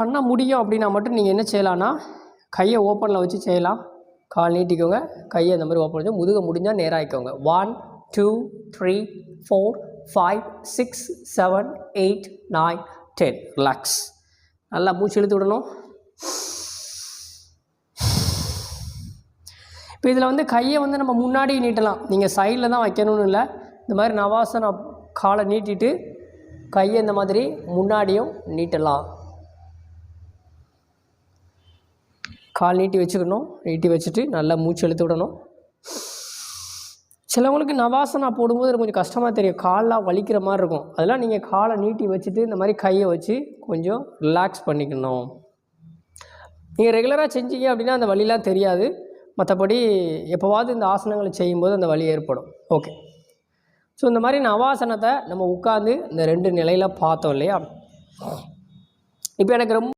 பண்ண முடியும் அப்படின்னா மட்டும் நீங்கள் என்ன செய்யலாம்னா கையை ஓப்பனில் வச்சு செய்யலாம். கால் நீட்டிக்கோங்க. கையை இந்த மாதிரி ஓப்பன் வச்சு முதுக முடிஞ்சால் நேராகிக்கோங்க one two three four five six seven eight nine ten relax நல்லா மூச்சு இழுத்து விடணும். இப்போ இதில் வந்து கையை வந்து நம்ம முன்னாடி நீட்டலாம். நீங்கள் சைடில் தான் வைக்கணும்னு இல்லை. இந்த மாதிரி நவாசனா காலை நீட்டிட்டு கையை இந்த மாதிரி முன்னாடியும் நீட்டலாம். கால் நீட்டி வச்சுக்கணும். நீட்டி வச்சுட்டு நல்லா மூச்சு இழுத்து விடணும். சிலவங்களுக்கு நவாசனா போடும்போது எனக்கு கொஞ்சம் கஷ்டமாக தெரியும். கால்லாம் வலிக்கிற மாதிரி இருக்கும். அதெல்லாம் நீங்கள் காலை நீட்டி வச்சுட்டு இந்த மாதிரி கையை வச்சு கொஞ்சம் ரிலாக்ஸ் பண்ணிக்கணும். நீங்கள் ரெகுலராக செஞ்சீங்க அப்படின்னா அந்த வலிலாம் தெரியாது. மற்றபடி எப்போவாவது இந்த ஆசனங்களை செய்யும்போது அந்த வலி ஏற்படும். ஓகே ஸோ இந்த மாதிரி நவாசனத்தை நம்ம உட்காந்து இந்த ரெண்டு நிலையில் பார்த்தோம் இல்லையா? இப்போ எனக்கு ரொம்ப